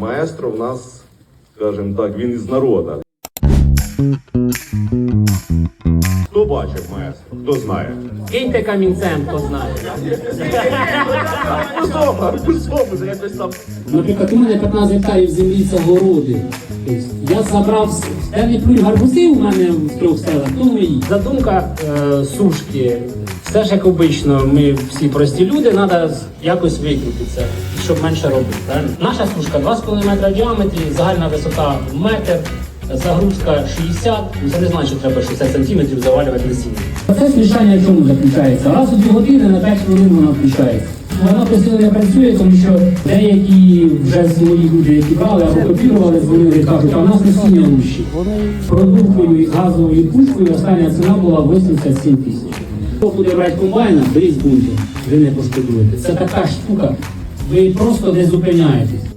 Маестро в нас, скажімо так, він із народа. Хто бачив маестро? Хто знає? Киньте камінцем, хто знає. Безумно, безумно, якось там. Наприклад, у мене 15 гектарів землі це городи. Тобто я забрав, де не плюй гарбузи у мене в трьох селах, то мої. Задумка е, сушки. Все ж як обично, ми всі прості люди, треба якось викрути це, щоб менше робити. Правильно? Наша сушка 2,5 метра в діаметрі, загальна висота метр, загрузка 60, ну це не значить, що треба 60 сантиметрів завалювати на сіні. Процес мішання в чому заключається? Раз у дві години на 5 хвилин вона включається. Вона постійно не працює, тому що деякі вже з мої люди, які брали або копірували, дзвонили і кажуть, а у нас насіння лущі. Продуктою і газовою пушкою остання ціна була 87 тисяч. Буде брати комбайна, беріть бункер, ви не пошкодуєте. Це така штука, ви просто не зупиняєтесь.